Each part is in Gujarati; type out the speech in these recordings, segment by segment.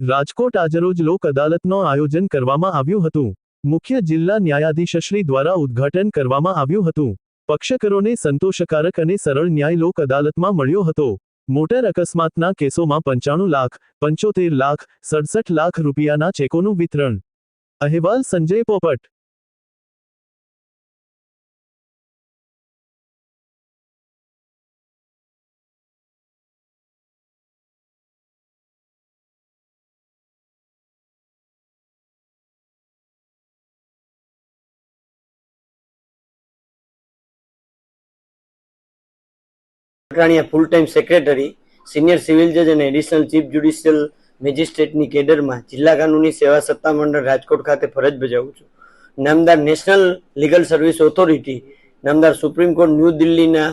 રાજકોટ આજરોજ લોક અદાલતનો આયોજન કરવામાં આવ્યું હતું. મુખ્ય જિલ્લા ન્યાયાધીશશ્રી દ્વારા ઉદ્ઘાટન કરવામાં આવ્યું હતું. પક્ષકરોને સંતોષકારક અને સરળ ન્યાય લોક અદાલતમાં મળ્યો હતો. મોટર અકસ્માતના કેસોમાં પંચાણું લાખ, પંચોતેર લાખ, સડસઠ લાખ રૂપિયાના ચેકોનું વિતરણ. અહેવાલ Sanjay Popat Atraniya full time secretary senior civil જજ અને એડિશનલ ચીફ જ્યુડિશિયલ મેજિસ્ટ્રેટની કેડરમાં જિલ્લા કાનૂની સેવા સત્તા મંડળ રાજકોટ ખાતે ફરજ બજાવું છું. નામદાર નેશનલ લીગલ સર્વિસ ઓથોરિટી નામદાર સુપ્રીમ કોર્ટ ન્યૂ દિલ્હીના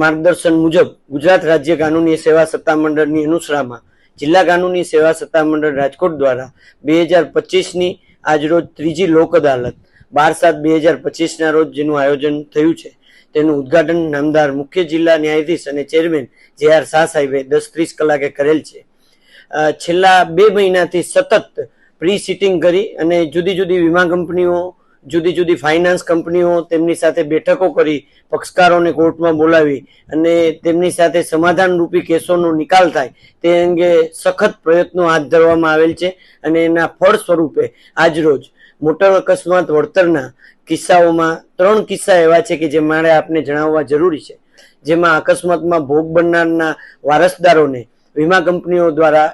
માર્ગદર્શન મુજબ ગુજરાત રાજ્ય કાનૂની સેવા સત્તા મંડળની અનુસરામાં જિલ્લા કાનૂની સેવા સત્તા મંડળ રાજકોટ દ્વારા બે હજાર પચીસની આજરોજ ત્રીજી લોક અદાલત, બાર સાત બે હજાર પચીસના રોજ જેનું આયોજન થયું છે. તેનું ઉદ્ઘાટન નામદાર મુખ્ય જિલ્લા ન્યાયાધીશ અને ચેરમેન જે આર શાહ સાહેબે દસ ત્રીસ કલાકે કરેલ છે. છેલ્લા બે મહિનાથી સતત પ્રી સિટિંગ કરી અને જુદી જુદી વીમા કંપનીઓ જુદી જુદી ફાઇનાન્સ કંપનીઓ તેમની સાથે બેઠકો કરી, પક્ષકારોને કોર્ટમાં બોલાવી અને તેમની સાથે સમાધાન રૂપી કેસોનો નિકાલ થાય, તે અંગે સખત પ્રયત્નો હાથ ધરવામાં આવેલ છે અને એના ફળ સ્વરૂપે આજરોજ મોટર અકસ્માત વળતરના કિસ્સાઓમાં ત્રણ કિસ્સા એવા છે કે જે મારે આપને જણાવવા જરૂરી છે. જેમાં અકસ્માતમાં ભોગ બનનારના વારસદારોને વીમા કંપનીઓ દ્વારા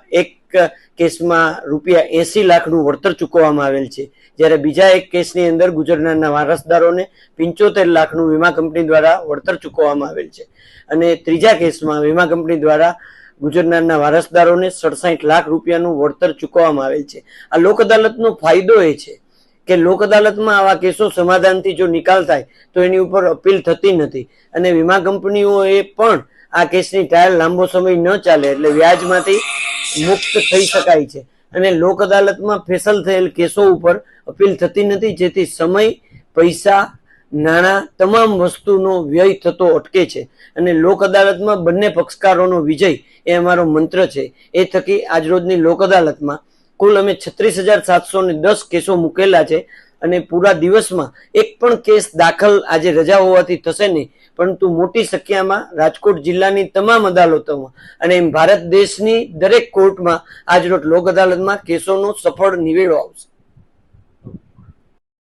એક કેસમાં રૂપિયા એસી લાખનું વળતર ચૂકવવામાં આવેલ છે. જ્યારે બીજા એક કેસની અંદર ગુજરનારના વારસદારોને પંચોતેર લાખનું વીમા કંપની દ્વારા વળતર ચૂકવવામાં આવેલ છે. અને ત્રીજા કેસમાં વીમા કંપની દ્વારા ગુજરનારના વારસદારોને સડસાઠ લાખ રૂપિયાનું વળતર ચૂકવવામાં આવેલ છે. આ લોક અદાલતનો ફાયદો એ છે કે લોક અદાલતમાં આવા કેસો સમાધાનથી જો નિકાલ થાય, તો એની ઉપર અપીલ થતી નથી. અને વીમા કંપનીઓએ પણ આ કેસની ટ્રાયલ લાંબો સમય ન ચાલે એટલે વ્યાજમાંથી મુક્ત થઈ શકાય છે. અને લોક અદાલતમાં ફેસલ થયેલ કેસો ઉપર અપીલ થતી નથી, જેથી સમય, પૈસા, નાણાં તમામ વસ્તુનો વ્યય થતો અટકે છે. અને લોક અદાલતમાં બંને પક્ષકારોનો વિજય એ અમારો મંત્ર છે. એ થકી આજરોજની લોક અદાલતમાં કુલ અમે છત્રીસ હજાર સાતસો ને દસ કેસો મૂકેલા છે. અને પૂરા દિવસમાં એક પણ કેસ દાખલ આજે રજા હોવાથી થશે નહીં. પરંતુ મોટી સંખ્યામાં રાજકોટ જિલ્લાની તમામ અદાલતોમાં અને એમ ભારત દેશની દરેક કોર્ટમાં આજરોજ લોક અદાલતમાં કેસોનો સફળ નિવેડો આવશે.